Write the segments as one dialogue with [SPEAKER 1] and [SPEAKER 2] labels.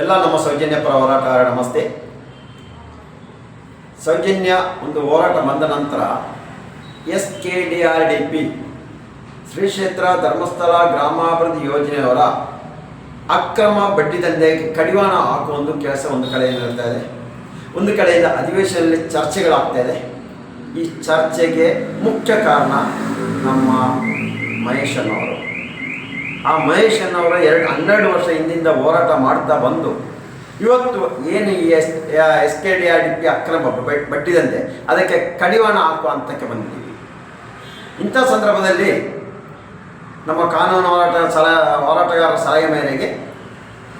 [SPEAKER 1] ಎಲ್ಲ ನಮ್ಮ ಸೌಜನ್ಯ ಪರ ಹೋರಾಟಗಾರ ನಮಸ್ತೆ. ಸೌಜನ್ಯ ಒಂದು ಹೋರಾಟ ಬಂದ ನಂತರ S K D R D P Shri Kshetra Dharmasthala ಗ್ರಾಮಾಭಿವೃದ್ಧಿ ಯೋಜನೆಯವರ ಅಕ್ರಮ ಬಡ್ಡಿ ದಂಧೆಗೆ ಕಡಿವಾಣ ಹಾಕುವ ಒಂದು ಕೆಲಸ ಒಂದು ಕಡೆಯಿಂದ ನಡೀತಾ ಇದೆ. ಒಂದು ಕಡೆಯಿಂದ ಅಧಿವೇಶನದಲ್ಲಿ ಚರ್ಚೆಗಳಾಗ್ತಾ ಇದೆ. ಈ ಚರ್ಚೆಗೆ ಮುಖ್ಯ ಕಾರಣ ನಮ್ಮ ಮಹೇಶ್ ಅನ್ನೋರು ಆ ಮಹೇಶ್ ಅನ್ನೋರ ಎರಡು ಹನ್ನೆರಡು ವರ್ಷ ಹಿಂದಿಂದ ಹೋರಾಟ ಮಾಡ್ತಾ ಬಂದು, ಇವತ್ತು ಏನು ಈ S S K D R D P ಅಕ್ರಮ ಬಟ್ಟಿದಂತೆ, ಅದಕ್ಕೆ ಕಡಿವಾಣ ಹಾಕುವ ಹಂತಕ್ಕೆ ಬಂದಿದ್ದೀವಿ. ಇಂಥ ಸಂದರ್ಭದಲ್ಲಿ ನಮ್ಮ ಕಾನೂನು ಹೋರಾಟ ಸಲ ಹೋರಾಟಗಾರರ ಸಲಹೆ ಮೇರೆಗೆ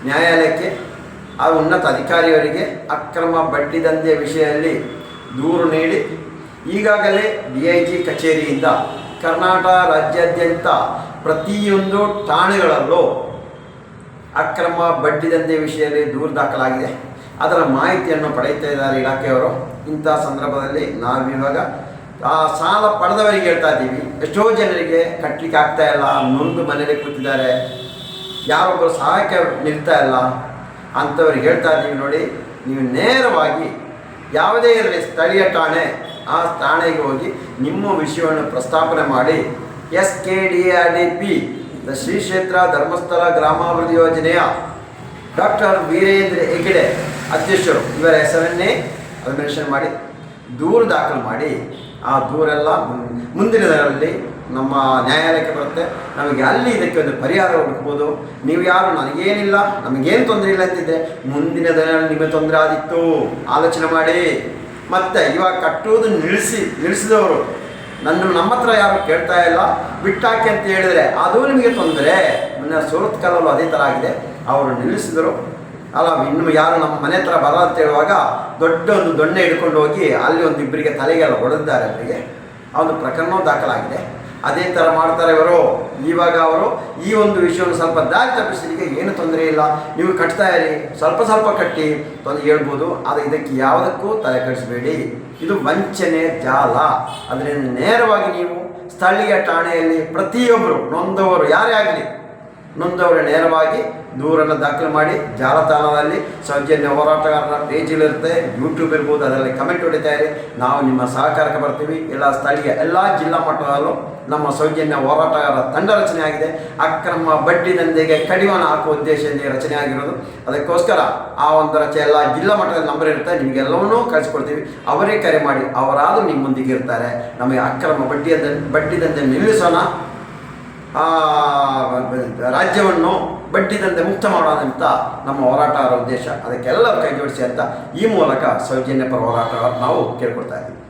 [SPEAKER 1] ನ್ಯಾಯಾಲಯಕ್ಕೆ ಆ ಉನ್ನತ ಅಧಿಕಾರಿಯವರಿಗೆ ಅಕ್ರಮ ಬಡ್ಡಿ ದಂಧೆ ವಿಷಯದಲ್ಲಿ ದೂರು ನೀಡಿ, ಈಗಾಗಲೇ ಡಿ ಐ ಜಿ ಕಚೇರಿಯಿಂದ ಕರ್ನಾಟಕ ರಾಜ್ಯಾದ್ಯಂತ ಪ್ರತಿಯೊಂದು ಠಾಣೆಗಳಲ್ಲೂ ಅಕ್ರಮ ಬಡ್ಡಿ ದಂಧೆ ವಿಷಯದಲ್ಲಿ ದೂರು ದಾಖಲಾಗಿದೆ. ಅದರ ಮಾಹಿತಿಯನ್ನು ಪಡೆಯುತ್ತಾ ಇದ್ದಾರೆ ಇಲಾಖೆಯವರು. ಇಂಥ ಸಂದರ್ಭದಲ್ಲಿ ನಾವಿವಾಗ ಆ ಸಾಲ ಪಡೆದವರಿಗೆ ಹೇಳ್ತಾ ಇದ್ದೀವಿ. ಎಷ್ಟೋ ಜನರಿಗೆ ಕಟ್ಟಲಿಕ್ಕೆ ಆಗ್ತಾ ಇಲ್ಲ. ನೊಂದು ಮನೇಲಿ ಕೂತಿದ್ದಾರೆ. ಯಾರೊಬ್ಬರು ಸಹಾಯಕ್ಕೆ ನಿಲ್ತಾ ಇಲ್ಲ ಅಂಥವ್ರಿಗೆ ಹೇಳ್ತಾ ಇದ್ದೀವಿ ನೋಡಿ. ನೀವು ನೇರವಾಗಿ ಯಾವುದೇ ಇರಲಿ ಸ್ಥಳೀಯ ಠಾಣೆ, ಆ ಠಾಣೆಗೆ ಹೋಗಿ ನಿಮ್ಮ ವಿಷಯವನ್ನು ಪ್ರಸ್ತಾಪನೆ ಮಾಡಿ S K D R D P the Shri Kshetra Dharmasthala ಗ್ರಾಮಾಭಿವೃದ್ಧಿ ಯೋಜನೆಯ ಡಾಕ್ಟರ್ ವೀರೇಂದ್ರ ಹೆಗಡೆ ಅಧ್ಯಕ್ಷರು. ಇವರ ಹೆಸರನ್ನೇ ಅದು ಮಾಡಿ, ದೂರು ದಾಖಲು ಮಾಡಿ, ಆ ದೂರೆಲ್ಲ ಮುಂದಿನ ದಿನಗಳಲ್ಲಿ ನಮ್ಮ ನ್ಯಾಯಾಲಯಕ್ಕೆ ಬರುತ್ತೆ. ನಮಗೆ ಅಲ್ಲಿ ಇದಕ್ಕೆ ಒಂದು ಪರಿಹಾರ ಹುಡುಕ್ಬೋದು. ನೀವು ಯಾರು? ನನಗೇನಿಲ್ಲ. ನಮಗೇನು ತೊಂದರೆ ಇಲ್ಲ ಅಂತಿದ್ದೆ ಮುಂದಿನ ದಿನಗಳಲ್ಲಿ ನಿಮಗೆ ತೊಂದರೆ ಆದಿತ್ತು. ಆಲೋಚನೆ ಮಾಡಿ. ಮತ್ತೆ ಇವಾಗ ಕಟ್ಟುವುದು ನಿಲ್ಲಿಸಿ, ನಿಲ್ಲಿಸಿದವರು ನನ್ನ ನಮ್ಮ ಹತ್ರ ಯಾರು ಕೇಳ್ತಾ ಇಲ್ಲ, ಬಿಟ್ಟಾಕಿ ಅಂತ ಹೇಳಿದ್ರೆ ಅದು ನಿಮಗೆ ತೊಂದರೆ. ಮೊನ್ನೆ ಸೂರತ್ ಕಾಲಲ್ಲೂ ಅದೇ ಥರ ಆಗಿದೆ. ಅವರು ನಿಲ್ಲಿಸಿದರು. ಅಲ್ಲ, ಇನ್ನು ಯಾರು ನಮ್ಮ ಮನೆ ಹತ್ರ ಬರ ಅಂತ ಹೇಳುವಾಗ ದೊಡ್ಡ ಒಂದು ದೊಣ್ಣೆ ಹಿಡ್ಕೊಂಡು ಹೋಗಿ ಅಲ್ಲಿ ಒಂದು ಇಬ್ಬರಿಗೆ ತಲೆಗೆಲ್ಲ ಹೊಡೆದಿದ್ದಾರೆ ಅವರಿಗೆ. ಆ ಒಂದು ಪ್ರಕರಣವೂ ದಾಖಲಾಗಿದೆ. ಅದೇ ಥರ ಮಾಡ್ತಾರೆ ಇವರು. ಇವಾಗ ಅವರು ಈ ಒಂದು ವಿಷಯವನ್ನು ಸ್ವಲ್ಪ ದಾರಿ ತಪ್ಪಿಸಲಿಕ್ಕೆ ಏನು ತೊಂದರೆ ಇಲ್ಲ. ನೀವು ಕಟ್ತಾ ಇರಿ. ಸ್ವಲ್ಪ ಸ್ವಲ್ಪ ಕಟ್ಟಿ ತೊಂದರೆ ಹೇಳ್ಬೋದು. ಆದರೆ ಇದಕ್ಕೆ ಯಾವುದಕ್ಕೂ ತಲೆ ಕಡಿಸಬೇಡಿ. ಇದು ವಂಚನೆ, ಜಾಲ. ಅದರಿಂದ ನೇರವಾಗಿ ನೀವು ಸ್ಥಳೀಯ ಠಾಣೆಯಲ್ಲಿ ಪ್ರತಿಯೊಬ್ಬರು ನೊಂದವರು, ಯಾರೇ ಆಗಲಿ ನೊಂದವರು ನೇರವಾಗಿ ದೂರನ್ನು ದಾಖಲು ಮಾಡಿ ಜಾಲತಾಣದಲ್ಲಿ ಸೌಜನ್ಯ ಹೋರಾಟಗಾರರ ಪೇಜಿಲಿರುತ್ತೆ ಯೂಟ್ಯೂಬ್ ಇರ್ಬೋದು, ಅದರಲ್ಲಿ ಕಮೆಂಟ್ ಹೊಡಿತಾ ನಾವು ನಿಮ್ಮ ಸಹಕಾರಕ್ಕೆ ಬರ್ತೀವಿ. ಎಲ್ಲ ಸ್ಥಳೀಯ, ಎಲ್ಲ ಜಿಲ್ಲಾ ಮಟ್ಟದಲ್ಲೂ ನಮ್ಮ ಸೌಜನ್ಯ ಹೋರಾಟಗಾರರ ತಂಡ ರಚನೆ ಆಗಿದೆ. ಅಕ್ರಮ ಬಡ್ಡಿ ಕಡಿವಾಣ ಹಾಕುವ ಉದ್ದೇಶದಿಂದ ರಚನೆ ಆಗಿರೋದು. ಅದಕ್ಕೋಸ್ಕರ ಆ ಒಂದು ರಚನೆ ಎಲ್ಲ ಜಿಲ್ಲಾ ಮಟ್ಟದ ನಂಬರ್ ಇರುತ್ತೆ. ನಿಮಗೆಲ್ಲವನ್ನೂ ಕಳಿಸ್ಕೊಡ್ತೀವಿ. ಅವರೇ ಕರೆ ಮಾಡಿ ಅವರಾದರೂ ನಿಮ್ಮ ಮುಂದಿಗೆ ಇರ್ತಾರೆ. ನಮಗೆ ಅಕ್ರಮ ಬಡ್ಡಿ ಬಡ್ಡಿ ದಂಧೆ ನಿಲ್ಲಿಸೋಣ. ರಾಜ್ಯವನ್ನು ಬಡ್ಡಿದಂತೆ ಮುಕ್ತ ಮಾಡೋದಂತ ನಮ್ಮ ಹೋರಾಟಗಾರ ಉದ್ದೇಶ. ಅದಕ್ಕೆಲ್ಲರೂ ಕೈ ಜೋಡಿಸಿ ಅಂತ ಈ ಮೂಲಕ ಸೌಜನ್ಯ ಪರ ಹೋರಾಟ ನಾವು ಕೇಳ್ಕೊಳ್ತಾ ಇದ್ದೀವಿ.